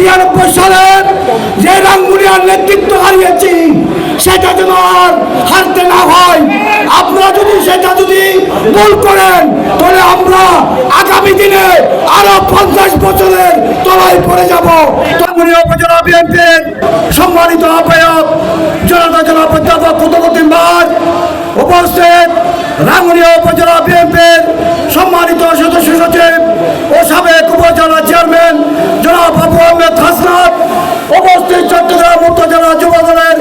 ছিয়ানব্বই সালের যে রাঙ্গুনিয়ার নেতৃত্ব হারিয়েছি, সেটা যেন আর হারতে না হয়। আপনারা যদি সেটা যদি ভুল করেন, তাহলে আমরা আগামী দিনে আরও পঞ্চাশ বছরের তলায় পড়ে যাব। রাঙ্গুনিয়া উপজেলা বিএনপির সম্মানিত আহ্বায়ক, জনতা জনাব অধ্যাপক কুতুবুদ্দিন ভাই উপস্থিত। রাঙ্গুনিয়া উপজেলা বিএনপির সম্মানিত সদস্য সচিব ও সাবেক উপজেলা চেয়ারম্যান জনাব উপস্থিত চট্টগ্রাম উপজেলা যুব দলের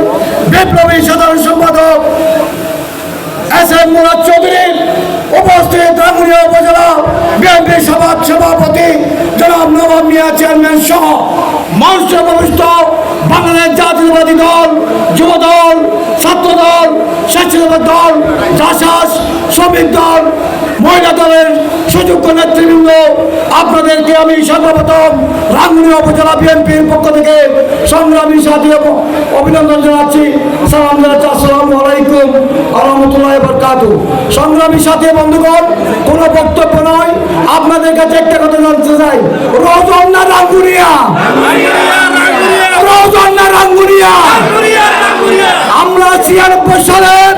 বিপ্লবী সাধারণ সম্পাদক এস এম মুরাদ চৌধুরী, উপস্থিত রাঙ্গুনিয়া উপজেলা বিএনপি সভা সভাপতি জনাব নবাব মিয়া চেয়ারম্যান সহ মঞ্চ উপবিষ্ট বাংলাদেশ জাতীয়বাদী দল, যুব দল, ছাত্র দল, স্বেচ্ছাসেবক দল জাসাস শ্রমিক দল মহিলা দলের সুযোগ্য নেতৃবৃন্দ, আপনাদেরকে আমি সর্বপ্রথম রাঙ্গুনিয়া উপজেলা বিএনপির পক্ষ থেকে সংগ্রামী সাথী অভিনন্দন জানাচ্ছি। সালাম জানাচ্ছি, আসসালামু আলাইকুম আহমতুল্লাহ বরকাত সংগ্রামী সাথী বন্ধুগণ, কোনো বক্তব্য নয়। আপনাদের কাছে একটা কথা জানতে চাই। রোজন না রাঙ্গুনিয়া? রোজন না রাঙ্গুনিয়া? আমরা ছিয়ানব্বই সালের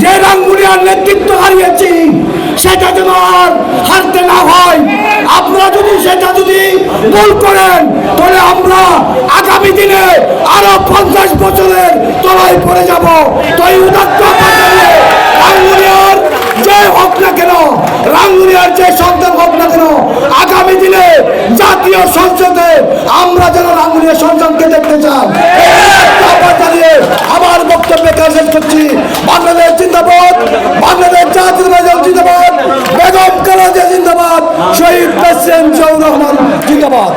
যে রাঙ্গুনিয়ার নেতৃত্ব হারিয়েছি সেটা যেন আর হারতে না হয়। আপনারা যদি সেটা যদি ভুল করেন, তাহলে আমরা আগামী দিনে আরও পঞ্চাশ বছরের তলায় পড়ে যাব। তো এই উদাত্ত আহ্বানে রাঙ্গুনিয়ার যে হোক না কেন রাঙ্গুনিয়ার যে সন্তান হোক না কেন আগামী দিনে জাতীয় সংসদে আমরা যেন রাঙ্গুনিয়ার সন্তানকে দেখতে চাই এই উদাত্ত আহ্বান জানিয়ে আমার বক্তব্যে কাজ শেষ করছি বাংলাদেশ জিন্দাবাদ বাংলাদেশ জাতীয় দল জিন্দাবাদ বেগম খালেদা জিন্দাবাদ শহীদ প্রেসিডেন্ট জিয়াউর রহমান জিন্দাবাদ।